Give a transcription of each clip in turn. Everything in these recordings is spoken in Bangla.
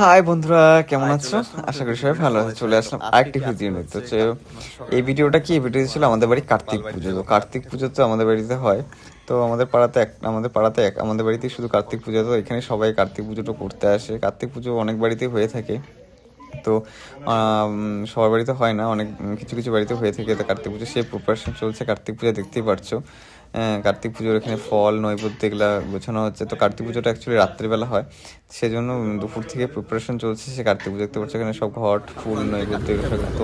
হাই বন্ধুরা কেমন আছো? আশা করি সবাই ভালো আছে। চলে আসলাম আরেকটি ভিডিও নিয়ে তো এই ভিডিওটা কি ভিডিও ছিল আমাদের বাড়ি কার্তিক পুজো। তো কার্তিক পুজো তো আমাদের বাড়িতে হয়। তো আমাদের পাড়াতে এক আমাদের পাড়াতে এক আমাদের বাড়িতেই শুধু কার্তিক পুজো। তো এখানে সবাই কার্তিক পুজোটা করতে আসে। কার্তিক পুজো অনেক বাড়িতেই হয়ে থাকে। তো সবার বাড়িতে হয় না। অনেক কিছু কিছু বাড়িতে হয়ে থাকে। তো কার্তিক পুজো সে প্রিপারেশন চলছে। কার্তিক পূজা দেখতেই পারছ। কার্তিক পুজোর এখানে ফল নৈবেদ্য এগুলা গোছানো হচ্ছে। তো কার্তিক পুজোটা অ্যাকচুয়ালি রাত্রিবেলা হয়। সেজন্য দুপুর থেকে প্রিপারেশন চলছে সে কার্তিক পুজো দেখতে পাচ্ছ এখানে সব ঘট ফুল নৈবেদ্য এগুলো সব তো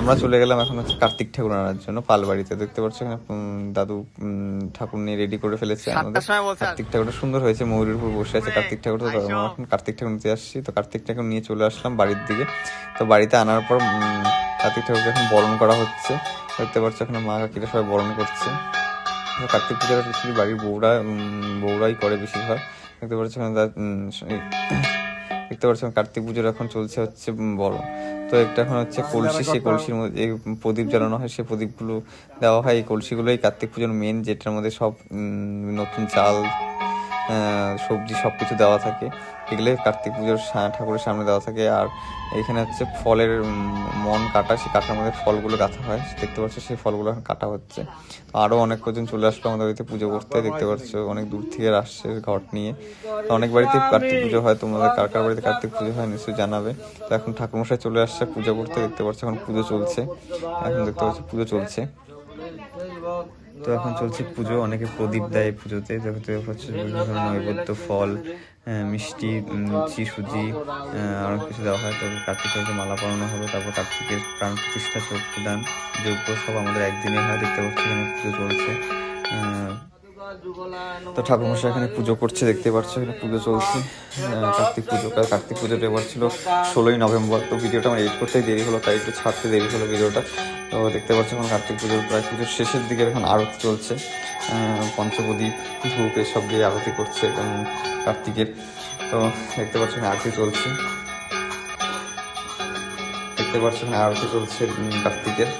আমরা চলে গেলাম এখন হচ্ছে কার্তিক ঠাকুর আনার জন্য পালবাড়িতে। দেখতে পাচ্ছ এখানে দাদু ঠাকুর নিয়ে রেডি করে ফেলেছে আমাদের। কার্তিক ঠাকুরটা সুন্দর হয়েছে ময়ূরের উপর বসে আছে কার্তিক ঠাকুর। তো এখন কার্তিক ঠাকুর নিতে আসছি। তো কার্তিক ঠাকুর নিয়ে চলে আসলাম বাড়ির দিকে। তো বাড়িতে আনার পর কার্তিক ঠাকুরকে এখন বরণ করা হচ্ছে। দেখতে পাচ্ছ এখানে মা কাকিরা সবাই বরণ করছে। কার্তিক পূজাটা অ্যাকচুয়ালি বাড়ির বউরা বউরাই করে বেশিরভাগ। দেখতে পাচ্ছ এখানে দা- উম, দেখতে পাচ্ছ কার্তিক পুজোর এখন চলছে হচ্ছে বড়। তো একটা এখন হচ্ছে কলসি সেই কলসির মধ্যে প্রদীপ জ্বালানো হয় সেই প্রদীপগুলো দেওয়া হয়। এই কলসিগুলোই কার্তিক পুজোর মেন যেটার মধ্যে সব নতুন চাল সবজি সব কিছু দেওয়া থাকে। এগুলো কার্তিক পুজোর ঠাকুরের সামনে দেওয়া থাকে। আর এখানে হচ্ছে ফলের মন কাটা, সেই কাটার মধ্যে ফলগুলো গাঁথা হয়। দেখতে পাচ্ছ সেই ফলগুলো এখন কাটা হচ্ছে। তো আরও অনেক কজন চলে আসলো আমাদের বাড়িতে পুজো করতে। দেখতে পাচ্ছ অনেক দূর থেকে আসছে ঘট নিয়ে। তো অনেক বাড়িতে কার্তিক পুজো হয়। তোমাদের কার কার বাড়িতে কার্তিক পুজো হয় নিশ্চয়ই জানাবে। তো এখন ঠাকুরমশাই চলে আসছে পুজো করতে। দেখতে পাচ্ছ এখন পুজো চলছে। এখন দেখতে পাচ্ছ পুজো চলছে। তো এখন চলছে পুজো, অনেকে প্রদীপ দেয় পুজোতে। নৈবদ্য বিভিন্ন ধরনের ফল মিষ্টি লুচি সুজি অনেক কিছু দেওয়া হয়। তবে কার্তিক হয়তো মালা পরানো হবে, তারপর কার্তিকের প্রাণ প্রতিষ্ঠা প্রদান যজ্ঞ সব আমাদের একদিনে হয়। দেখতে পাচ্ছি এখানে পুজো চলছে। তো ঠাকুরমশাই এখানে পুজো করছে দেখতে পাচ্ছ এখানে পুজো চলছে। কার্তিক পুজো কার্তিক পুজোটা এবার ছিল। ষোলোই নভেম্বর তো ভিডিওটা আমার এডিট করতেই দেরি হলো তাই একটু ছাড়তে দেরি হলো ভিডিওটা। তো দেখতে পাচ্ছ এখন কার্তিক পুজোর প্রায় পুজোর শেষের দিকে এখন আরতি চলছে। পঞ্চপ্রদীপ ধূপ এসব দিয়ে আরতি করছে উম, কার্তিকের। তো দেখতে পাচ্ছ এখানে আরতি চলছে। দেখতে পাচ্ছ এখানে আরতি চলছে কার্তিকের।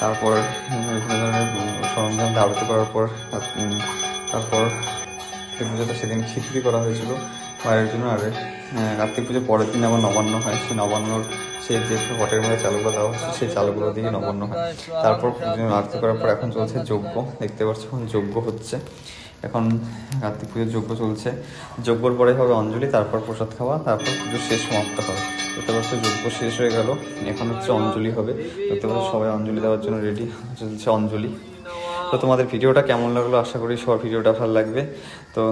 তারপর বিভিন্ন ধরনের সরঞ্জাম আরতি করার পর তারপর পুজোটা সেদিন খিচুড়ি করা হয়েছিল। মায়ের জন্য আর কার্তিক পুজো পরের দিন আবার নবান্ন হয়। সেই নবান্নর, সেই যে ঘটের মধ্যে চালগুলো দেওয়া হচ্ছে, সেই চালগুলো দিয়ে নবান্ন হয়। তারপর আরতি করার পর এখন চলছে যজ্ঞ। দেখতে পাচ্ছ এখন যজ্ঞ হচ্ছে। এখন কার্তিক পুজোর যজ্ঞ চলছে। যজ্ঞর পরে হবে অঞ্জলি, তারপর প্রসাদ খাওয়া, তারপর পুজো শেষ সমাপ্ত হবে। দেখতে পাচ্ছ যজ্ঞ শেষ হয়ে গেল। এখন হচ্ছে অঞ্জলি হবে। দেখতে পাচ্ছ সবাই অঞ্জলি দেওয়ার জন্য রেডি চলছে অঞ্জলি। তো তোমাদের ভিডিওটা কেমন লাগল? আশা করি সবার ভিডিওটা ভালো লাগবে। তো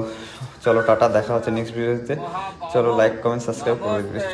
চলো টাটা, দেখা হচ্ছে নেক্সট ভিডিওতে চলো লাইক কমেন্ট সাবস্ক্রাইব করে